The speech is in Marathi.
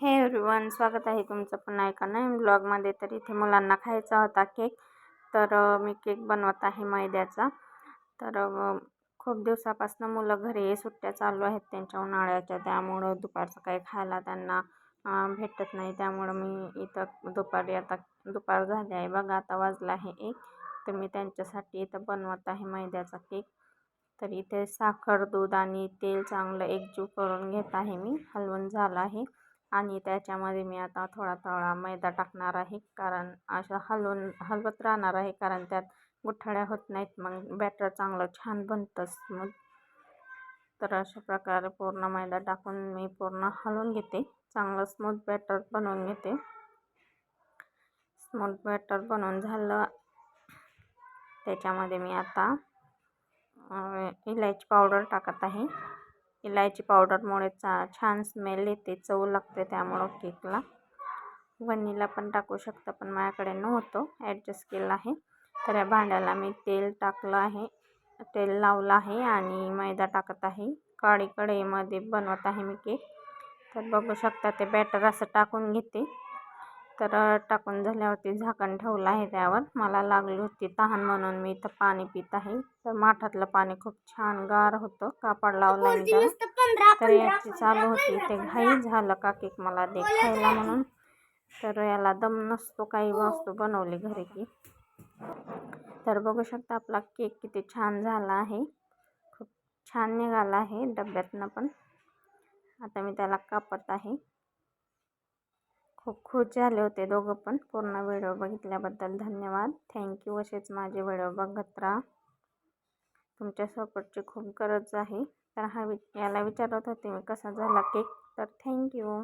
हे एवरीवन स्वागत आहे तुमचं पुन्हा एका नवीन ब्लॉगमध्ये तर इथे मुलांना खायचा होता केक तर मी केक बनवत आहे मैद्याचा. तर खूप दिवसापासून मुलं घरी सुट्ट्या चालू आहेत त्यांच्या उन्हाळ्याच्या. त्यामुळं दुपारचं काही खायला त्यांना भेटत नाही. त्यामुळं मी इथं दुपारी आता दुपार झाली आहे बघा आता वाजला आहे एक. तर मी त्यांच्यासाठी इथं बनवत आहे मैद्याचा केक तर इथे साखर दूध आणि तेल चांगलं एकजीव करून घेत आहे मी. हलवून झालं आहे. आणि त्याच्यामध्ये मी आता थोडा थोडा मैदा टाकणार आहे. कारण असं हलवून हलवत राहणार आहे. कारण त्यात गुठळ्या होत नाहीत. मग बॅटर चांगलं छान बनतं स्मूथ तर अशा प्रकारे पूर्ण मैदा टाकून मी पूर्ण हलवून घेते. चांगलं स्मूथ बॅटर बनवून घेते. स्मूथ बॅटर बनवून झालं. त्याच्यामध्ये मी आता इलायची पावडर टाकत आहे. इलायची पावडरमुळे चा छान स्मेल येते चव लागते त्यामुळं केकला वनिला पण टाकू शकता पण माझ्याकडे नव्हतं ॲडजस्ट केलं आहे. तर या भांड्याला मी तेल टाकलं आहे तेल लावलं आहे आणि मैदा टाकत आहे. काळी कढईमध्ये बनवत आहे मी केक तर बघू शकता ते बॅटर असं टाकून घेते. तर टाकून झाल्यावरती झाकण ठेवलं आहे त्यावर. मला लागली होती तहान म्हणून मी इथं पाणी पित आहे. तर माठातलं पाणी खूप छान गार होतं. कापड लावलं मी त्याला तर याची चालू होती. ते घाई झालं का केक मला दे खायला म्हणून. तर याला दम नसतो काही वस्तू बनवली घरी की तर बघू शकता आपला केक किती छान झाला आहे. खूप छान निघाला आहे डब्यातनं पण. आता मी त्याला कापत आहे. खूप खुश झाले होते दोघं पण. पूर्ण व्हिडिओ बघितल्याबद्दल धन्यवाद. थँक्यू असेच माझे व्हिडिओ बघत राहा. तुमच्या सपोर्टची खूप गरज आहे. तर हा वि याला विचारत होते मी कसा झाला केक तर थँक्यू